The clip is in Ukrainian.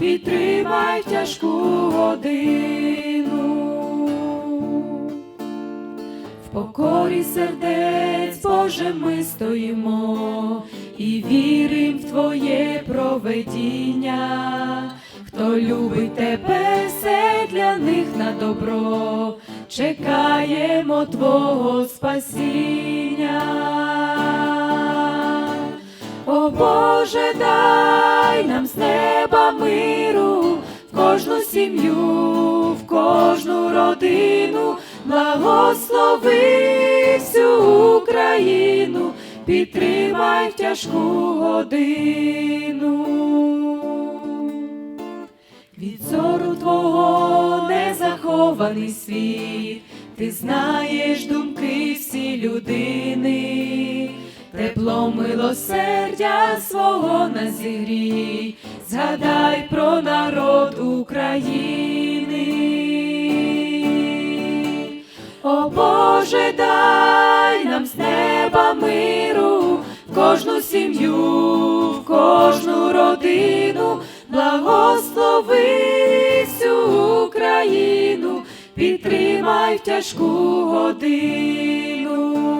підтримай тяжку годину. В покорі сердець, Боже, ми стоїмо і вірим в Твоє проведіння. Хто любить тебе, все для них на добро, чекаємо Твого спасіння. О Боже, дай нам з неба миру, в кожну сім'ю, в кожну родину, благослови всю Україну, підтримай в тяжку годину. Від зору твого не захований світ, ти знаєш думки всі людини, тепло милосердя свого назігрій, згадай про народ України. О Боже, дай нам з неба миру, в кожну сім'ю, в кожну родину, благослови всю Україну, підтримай в тяжку годину.